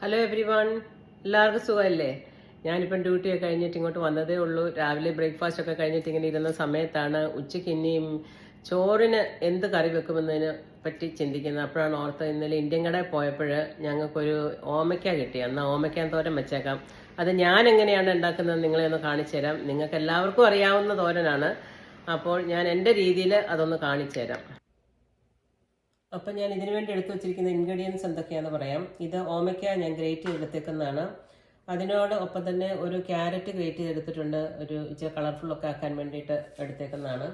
Hello every one എല്ലാവർക്കും സുഖമല്ലേ? ഞാനിപ്പം ഡ്യൂട്ടിയൊക്കെ കഴിഞ്ഞിട്ട് ഇങ്ങോട്ട് വന്നതേ ഉള്ളൂ. രാവിലെ ബ്രേക്ക്ഫാസ്റ്റ് ഒക്കെ കഴിഞ്ഞിട്ട് ഇങ്ങനെ ഇരുന്ന സമയത്താണ് ഉച്ചയ്ക്ക് ഇനിയും ചോറിന് എന്ത് കറി വെക്കുമെന്നതിനെ പറ്റി ചിന്തിക്കുന്നത്. അപ്പോഴാണ് ഓർത്ത് ഇന്നലെ ഇന്ത്യൻ കടയിൽ പോയപ്പോൾ ഞങ്ങൾക്കൊരു ഓമയ്ക്ക കിട്ടി. എന്നാൽ ഓമയ്ക്കാൻ തോരൻ വെച്ചേക്കാം. അത് ഞാൻ എങ്ങനെയാണ് ഉണ്ടാക്കുന്നത് നിങ്ങളെ ഒന്ന് കാണിച്ചു തരാം. നിങ്ങൾക്ക് എല്ലാവർക്കും അറിയാവുന്ന തോരനാണ്. അപ്പോൾ ഞാൻ എന്റെ രീതിയിൽ അതൊന്ന് കാണിച്ചു തരാം. അപ്പം ഞാൻ ഇതിനു വേണ്ടി എടുത്തു വെച്ചിരിക്കുന്ന ഇൻഗ്രീഡിയൻസ് എന്തൊക്കെയാണെന്ന് പറയാം. ഇത് ഓമയ്ക്ക ഞാൻ ഗ്രേറ്റ് ചെയ്തെടുത്തേക്കുന്നതാണ്. അതിനോട് ഒപ്പം തന്നെ ഒരു ക്യാരറ്റ് ഗ്രേറ്റ് ചെയ്തെടുത്തിട്ടുണ്ട്. ഒരു ഇച്ചിരി കളർഫുൾ ഒക്കെ ആക്കാൻ വേണ്ടിയിട്ട് എടുത്തേക്കുന്നതാണ്.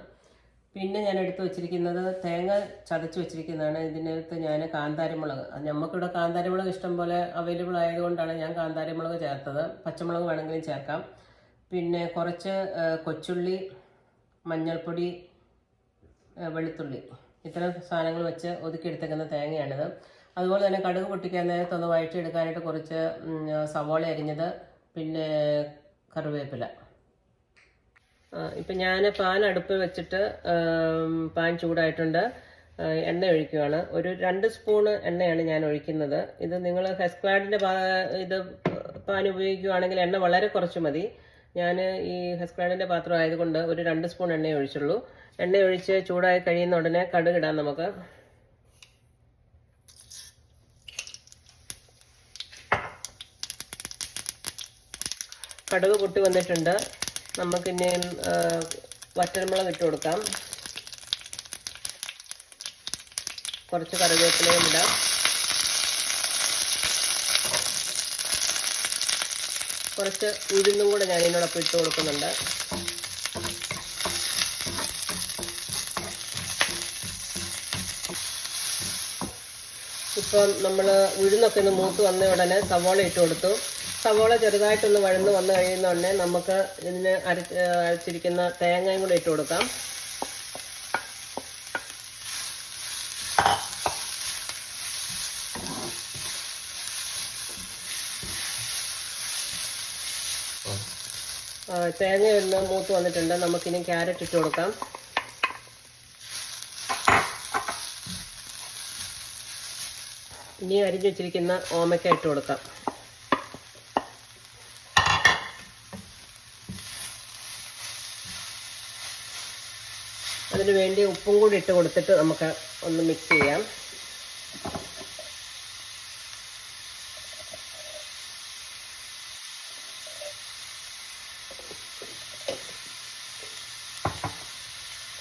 പിന്നെ ഞാൻ എടുത്തു വെച്ചിരിക്കുന്നത് തേങ്ങ ചതച്ച് വെച്ചിരിക്കുന്നതാണ്. ഇതിനകത്ത് ഞാൻ കാന്താരിമുളക്. നമുക്കിവിടെ കാന്താരിമുളക് ഇഷ്ടം പോലെ അവൈലബിൾ ആയതുകൊണ്ടാണ് ഞാൻ കാന്താരിമുളക് ചേർത്തത്. പച്ചമുളക് വേണമെങ്കിലും ചേർക്കാം. പിന്നെ കുറച്ച് കൊച്ചുള്ളി മഞ്ഞൾപ്പൊടി വെളുത്തുള്ളി. ഇത്തരം സാധനങ്ങൾ വെച്ച് ഒതുക്കിയെടുത്തേക്കുന്ന തേങ്ങയാണിത്. അതുപോലെ തന്നെ കടുക് പൊട്ടിക്കാൻ നേരത്തെ ഒന്ന് വഴറ്റിയെടുക്കാനായിട്ട് കുറച്ച് സവോള അരിഞ്ഞത് പിന്നെ കറിവേപ്പില. ഇപ്പം ഞാൻ പാൻ അടുപ്പ് വെച്ചിട്ട് പാൻ ചൂടായിട്ടുണ്ട്. എണ്ണ ഒഴിക്കുകയാണ് ഒരു രണ്ട് സ്പൂണ് എണ്ണയാണ് ഞാൻ ഒഴിക്കുന്നത്. ഇത് നിങ്ങൾ ഹെസ്ക്ലാഡിന്റെ ഇത് പാൻ ഉപയോഗിക്കുകയാണെങ്കിൽ എണ്ണ വളരെ കുറച്ച് മതി. ഞാൻ ഈ ഹെസ്ക്ലാഡിന്റെ പാത്രം ആയതുകൊണ്ട് ഒരു രണ്ട് സ്പൂൺ എണ്ണ ഒഴിച്ചുള്ളൂ. എണ്ണ ഒഴിച്ച് ചൂടായി കഴിയുന്ന ഉടനെ കടുകിടാം നമുക്ക്. കടുക് പൊട്ടി വന്നിട്ടുണ്ട്. നമുക്കിനി വറ്റൽമുളക് ഇട്ട് കൊടുക്കാം. കുറച്ച് കറിവേപ്പിലയും ഇടാം. കുറച്ച് ഉഴുന്നും കൂടെ ഞാൻ ഇതിനോടൊപ്പം ഇട്ട് കൊടുക്കുന്നുണ്ട്. ഇപ്പം നമ്മൾ ഉഴുന്നൊക്കെ ഒന്ന് മൂത്ത് വന്ന ഉടനെ സവോള ഇട്ട് കൊടുത്തു. സവോള ചെറുതായിട്ടൊന്ന് വഴന്ന് വന്നു കഴിയുന്ന ഉടനെ നമുക്ക് ഇതിന് അരച്ച് അരച്ചിരിക്കുന്ന തേങ്ങയും കൂടെ ഇട്ട് കൊടുക്കാം. തേങ്ങ ഒന്ന് മൂത്ത് വന്നിട്ടുണ്ട്. നമുക്കിനി ക്യാരറ്റ് ഇട്ട് കൊടുക്കാം. ഇനി അരിഞ്ഞു വെച്ചിരിക്കുന്ന ഓമയ്ക്ക ഇട്ട് കൊടുക്കാം. അതിന് വേണ്ടി ഉപ്പും കൂടി ഇട്ട് കൊടുത്തിട്ട് നമുക്ക് ഒന്ന് മിക്സ് ചെയ്യാം.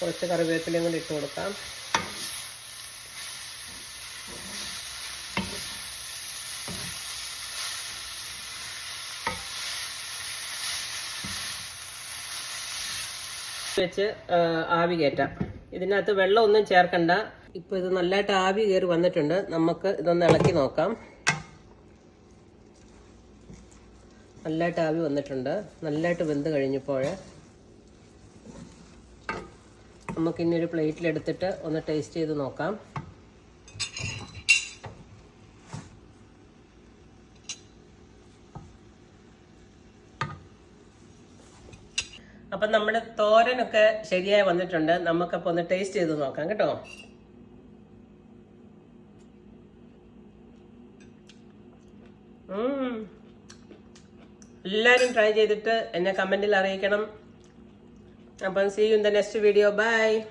കുറച്ച് കറിവേപ്പിലയും കൂടി ഇട്ട് കൊടുക്കാം. വെച്ച് ആവി കയറ്റാം. ഇതിനകത്ത് വെള്ളം ഒന്നും ചേർക്കണ്ട. ഇപ്പൊ ഇത് നല്ലതായിട്ട് ആവി കയറി വന്നിട്ടുണ്ട്. നമുക്ക് ഇതൊന്ന് ഇളക്കി നോക്കാം. നല്ലതായിട്ട് ആവി വന്നിട്ടുണ്ട്. നല്ലതായിട്ട് വെന്ത് കഴിഞ്ഞപ്പോൾ നമുക്കിനി ഒരു പ്ലേറ്റിലെടുത്തിട്ട് ഒന്ന് ടേസ്റ്റ് ചെയ്ത് നോക്കാം. അപ്പം നമ്മുടെ തോരനൊക്കെ ശരിയായി വന്നിട്ടുണ്ട്. നമുക്കപ്പോൾ ഒന്ന് ടേസ്റ്റ് ചെയ്ത് നോക്കാം കേട്ടോ. എല്ലാവരും ട്രൈ ചെയ്തിട്ട് എന്നെ കമന്റിൽ അറിയിക്കണം. Abang, see you in the next video. Bye.